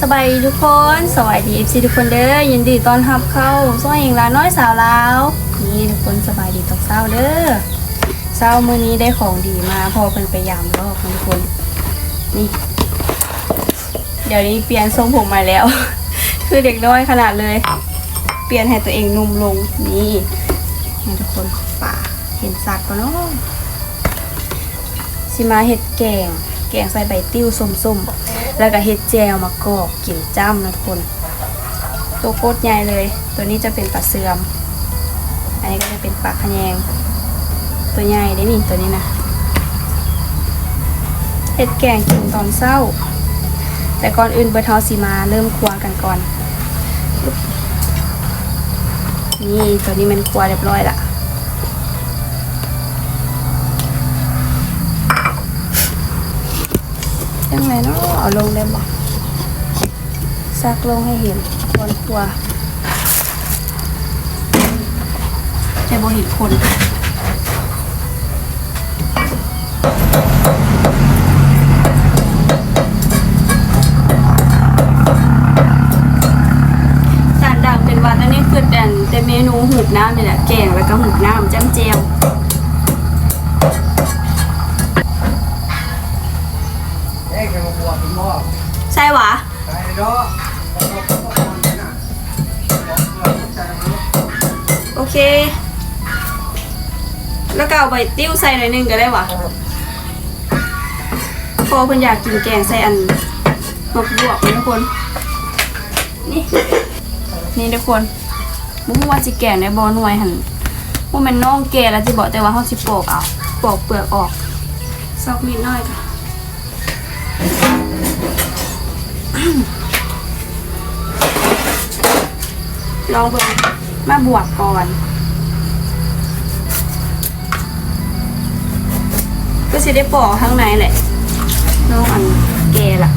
สบายดีทุกคนสวัสดีเอฟซีทุกคนเด้อยินดีต้อนรับเข้าซ้อยเองลาน้อยสาวลาวนี่ทุกคนสบายดีตกเศร้าเด้อเศร้ามื้อนี้ได้ของดีมาพอเพิ่นไปยามรอบทุกคน นี่ เดี๋ยวนี้เปลี่ยนทรงผมมาแล้ว คือเด็กน้อยขนาดเลย เปลี่ยนให้ตัวเองนุ่มลงนี่นี่ทุกคนป่าเห็นสัตว์ก็เนาะสิมาเห็ดแกงแกงใส่ใบติ้วส้มๆ แล้วก็เห็ดแจวมะกอกกินจ้ำนะทุกคน ตัวโคตรใหญ่เลย ตัวนี้จะเป็นปลาเสื่อม อันนี้ก็จะเป็นปลาขแยง ตัวใหญ่ได้นี่ตัวนี้นะเห็ดแกงกินตอนเศร้า แต่ก่อนอื่นเบอร์ทอสีมาเริ่มครัวกันก่อน นี่ตัวนี้มันครัวเรียบร้อยละ ยังไงเนาะเอาลงได้บ่ซักลงให้เห็นคนครัวแต่บ่เห็นคนจานดังเป็นวันอันนี้คือแต่นแต่เมนูหูบน้ำนี่แหละแกงแล้วก็หูบน้ำจ้ำเจว แล้วก็เอาใบติ้วใส่หน่อยหนึงก็ได้หวะพอเพิ่นอยากกินแกงใส่อันมะบวกเลยทุกคน นี่ นี่ทุกคนบุ้งว่าสิแกงในบอหน่วยหันว่ามันน้องแก่แล้วจะบอกแต่ว่าเขาสิปอกเอาปอกเปลือกออกซอกนิดหน่อยค่ะลองเบิ่งมาบวกก่อน ก็จะได้ปอกข้างในแหละน้องอันแก่ละ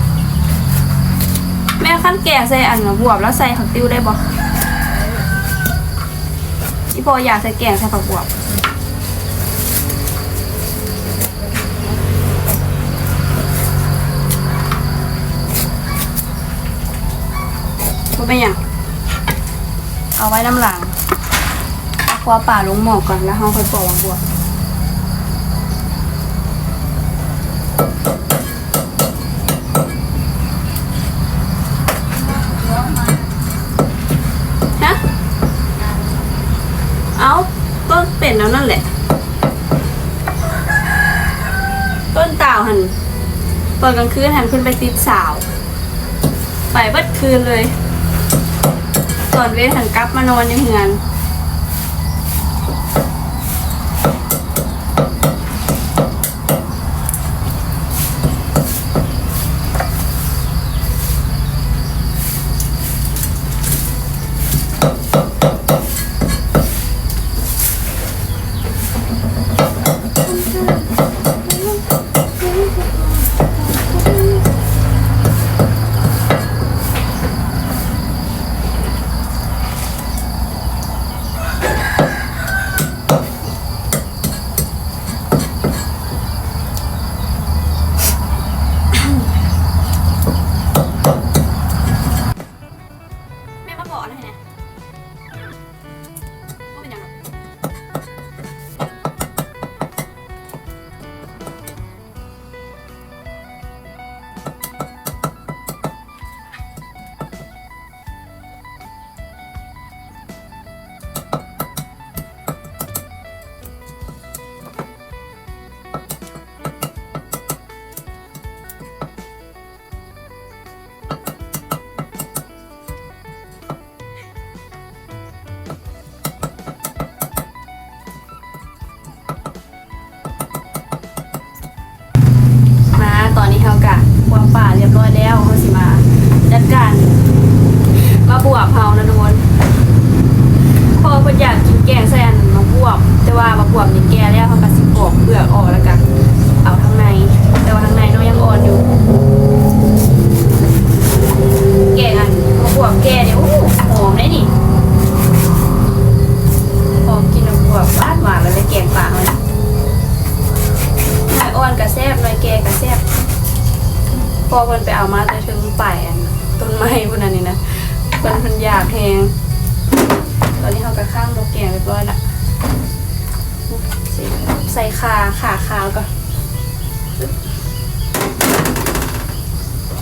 แม่ขั้นแก่ใส่อันบวบแล้วใส่ผักติ้วได้บ่ที่พออยากใส่แกงใส่ผักบวบก็เป็นอย่างเอาไว้น้ำหลังเอาคว้าป่าลงหมอกก่อนแล้วเราค่อยปอกวางบวบฮะ เอาต้ นั่นแหละ ต้นต่าวหันตอนกลางคืนหันขึ้นไปติดสาว ไปเบิดคืนเลย ตอนเวทหันกลับมานอนยังเหือน แต่ว่ามา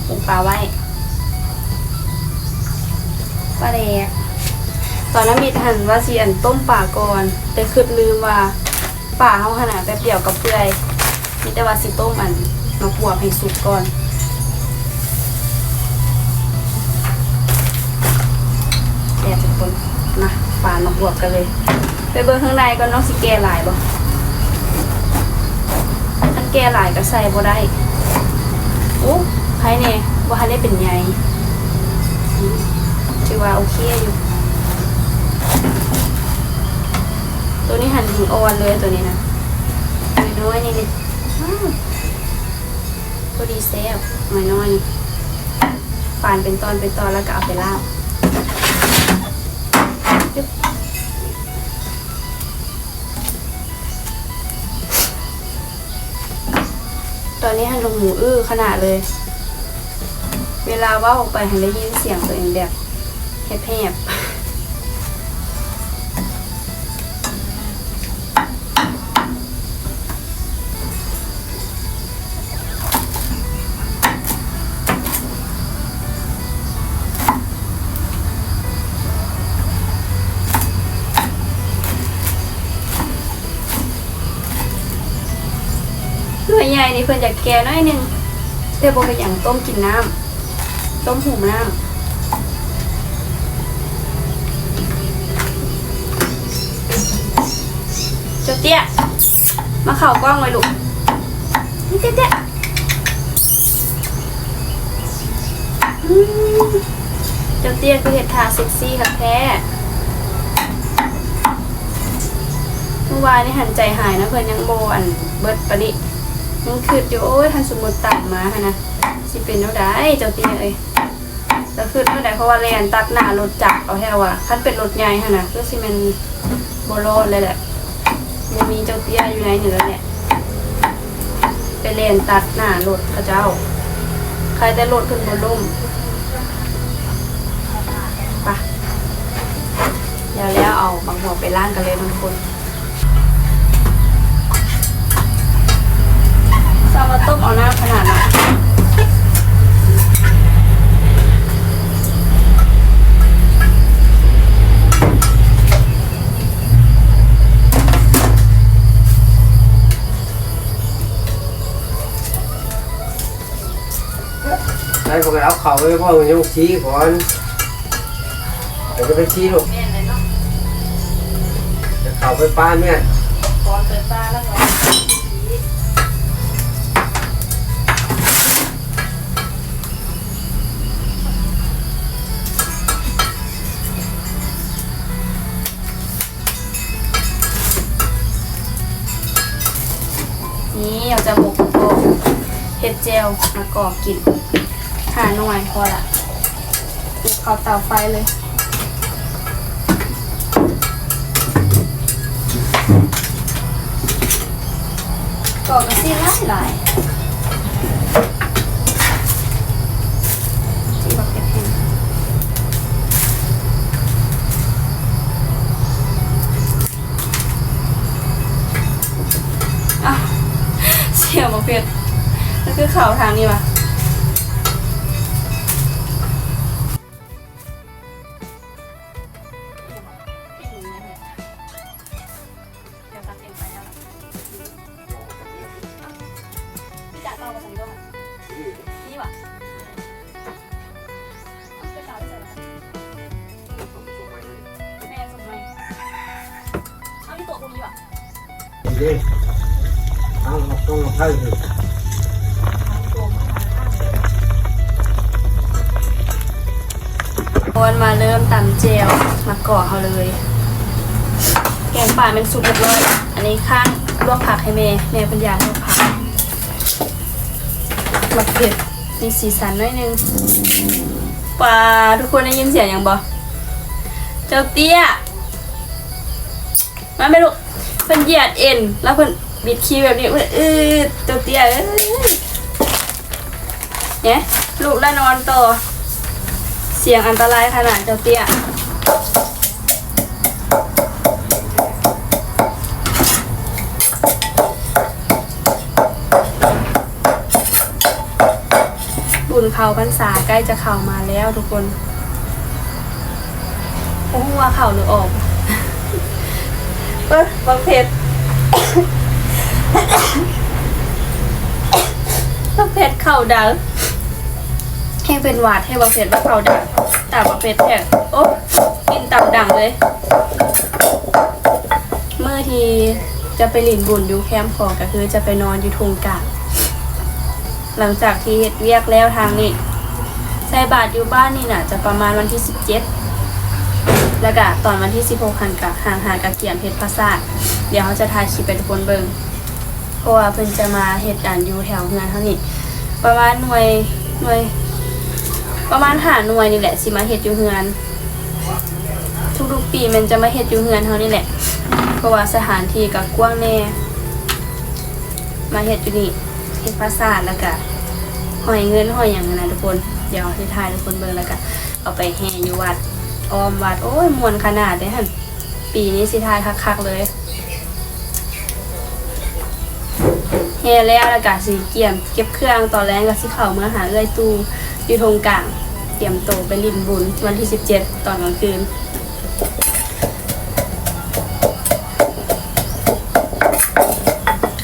ปรุงปลาไว้ปลาแดกตอนนั้นมีทันว่าสิอันต้มป่าก่อน แต่คือลืมว่าป่าเขาขนาดแป๊บเดียวกับเปื่อยมีแต่ว่าสิต้มอันมาบวบให้สุกก่อนแอบทุกคนนะป่ามาบวบกันเลย ไปเบิ่งข้างในก็น้องสิแกหลายบ่ แก่หลายก็ใส่บ่ได้โอ้ใครเนี่ยว่าให้ได้เป็นไงถือว่าโอเคอยู่ ตัวนี้หั่นถึงอ่อนเลยตัวนี้นะน้อยนี่นี่อ้าวพอดีแซ่น้อยๆนี่ฝานเป็นตอนเป็นตอนแล้วก็เอาไปลาบ อนนี้หันลงหมูอื้อขนาดเลย เวลาว่าออกไปหันได้ยินเสียงตัวเองแบบแหบๆ นี่เพิ่นอยากแก่น้อยหนึงแต่บ่เป็นหยังต้มกินน้ำต้มหูน้ำเจ้าเตี้ย มาเข่ากล้องไว้ลูกนี่เตี้ยเตี้ยเจ้าเตี้ยคือเห็ดทาเซ็กซี่ค่ะแท้เมื่อวานนี่หันใจหายนะเพิ่อนยังโบอันเบิดปะดิ ยังคืดอยู่โอ้ยทันสมมติตัดมาค่ะนะสิเป็นเท่าใดเจ้าเตี้ยเอ้ยแต่คืดเท่าใดเพราะว่าแลนตัดหน้ารถจักรเอาแค่ว่าคันเป็นรถใหญ่ค่ะนะก็สิแมันบรอดเลยแหละบ่มีเจ้าเตี้ยอยู่ในเหนือเนี่ยไปแลนตัดหน้ารถเขาเจ้า ใครแต่รถขึ้นบนลุ่มไปะเดี๋ยวแล้วเอาบางหัวไปล่างกันเลยทุกคน ซามาต้มเอาน้ำขนาดไหนได้พวกเราเอาเข่าไปพ่อมันยังชี้ก่อนเดี๋ยวจะไปชี้ลูกเลยเนาะจะเข่าไปป้าเนี่ย นี้เราจะหมกโกเห็ดเจลมากรอกกินหาหน่อยพอละเอาเตาไฟเลยกรอกกระซีหลายหลาย คือเข่าทางนี้ป่ะเดี๋ยวตักเองไปแล้วพี่จ๋าเอมาส่ด้วยนี่ว่ะเอาไปจ๋าไปใส่แล้วแม่ส่งมาเอาที่โต๊ะตรงนี้ว่ะนี่เอาต้องมาให้ คนมาเริ่มตำเจลมาก่อเขาเลยแกงป่าเป็นสุกเรียบร้อย อันนี้ข้างลวกผักให้แม่แม่เป็นยาลวกผักมาเผ็ดมีสีสันหน่อยนึงปลาทุกคนได้ยินเสียงยังบ่เจ้าเตี้ยมาไม่ลูกเพิ่นเหยียดเอ็น แล้วเพิ่นบิดคีแบบนี้เพิ่นอืดเจ้าเตี้ยเนี่ยลูกแล้นอนต่อ เสียงอันตรายขนาดเจ้าเตี้ยบุญเขาพรรษาใกล้จะเข้ามาแล้วทุกคนโอ้ว่าเข่าหรือออกเออบางเพชรบางเพชรเข่าดัง เป็นหวาดให้บาเพชรว่าเขาดังแต่บาเพชรแท้โอ้กินตับดังเลย เมื่อทีจะไปหลินบุญอยู่แคมป์ของก็คือจะไปนอนอยู่ทงกลาหลังจากที่เฮ็ดเวียกแล้วทางนี้ใส่บาตรอยู่บ้านนี่น่ะ จะประมาณวันที่สิบเจ็ดแล้วก็ตอนวันที่สิบหกหันกับห่างหากะเกียมเฮ็ดพระศาสเดี๋ยวเขาจะทายคลิปไปทุกคนเบิงเพราะว่าเพิ่นจะมาเหตุการณ์อยู่แถวเฮือนเท่านี้ประมาณหน่วยหน่วย ประมาณหาหน่วยนี่แหละสิมาเฮ็ดอยู่เฮือน ทุกๆปีมันจะมาเฮ็ดอยู่เฮือนเท่านี้แหละ เพราะว่าสถานที่กับกว้างแน่มาเฮ็ดอยู่นี่เฮ็ดภาษาทแล้วก็หอยเงินหอยอย่างนั้นนะทุกคน เดี๋ยวที่ทายทุกคนเบิ่งแล้วก็เอาไปแห่อยู่วัดออมวัดโอ้ยมวนขนาดเลยฮะปีนี้สิทายคักๆเลยแห่แล้วแล้วก็สิเกี่ยม เก็บเครื่องตอนแรกก็สิเข้าเมื่อหาเอื้อยตู้ อยู่ทงกลาง เตรียมโตไปลินบุญวันที่ 17 ตอนกลางคืน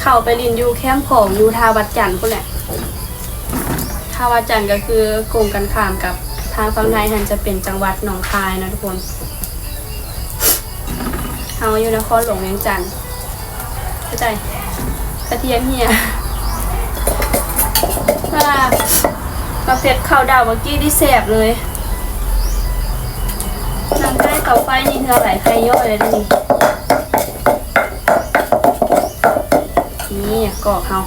เข้าไปลินอยู่แคมป์ของอยู่ทาวัดจันทร์พุ่นแหละทาวัดจันทร์ก็คือกงกันข้ามกับทางฝั่งไทยหันจะเป็นจังหวัดหนองคายนะทุกคนเฮาอยู่นครหลวงเวียงจันทร์เข้าใจกระเทียมเฮีย ว่าประเภทข้าวดาวเมื่อกี้ที่แสบเลยนั่งใกล้เตาไฟนี่เหือไหลใครย่อยเลยดินี่กรอกเขา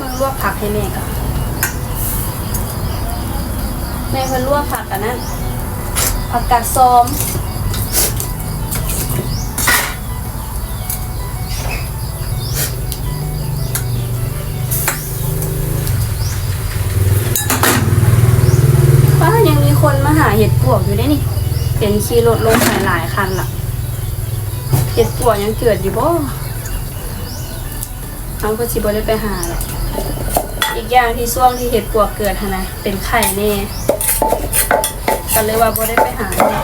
มันลวกผักให้แม่ก่อนแม่เพิ่นลวกผักกันนั่นผักกาดซ้อม คนมาหาเห็ดปวกอยู่ได้นี่ เห็นขี่รถลงหลายหลายๆคันละเห็ดปวกยังเกิดอยู่บ่เอาก็สิบ่ได้ไปหาหรอกอีกอย่างที่ช่วงที่เห็ดปวกเกิดนนะเป็นไข่แน่ก็เลยว่าบ่ได้ไปหาแน่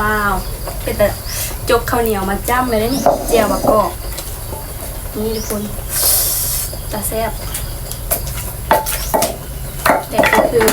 ว้าว เป็นแต่จกข้าวเหนียวมาจ้ำเลยนี่เจียวบักกอกนี่ทุกคนตาแซ่บแต่ก็คือ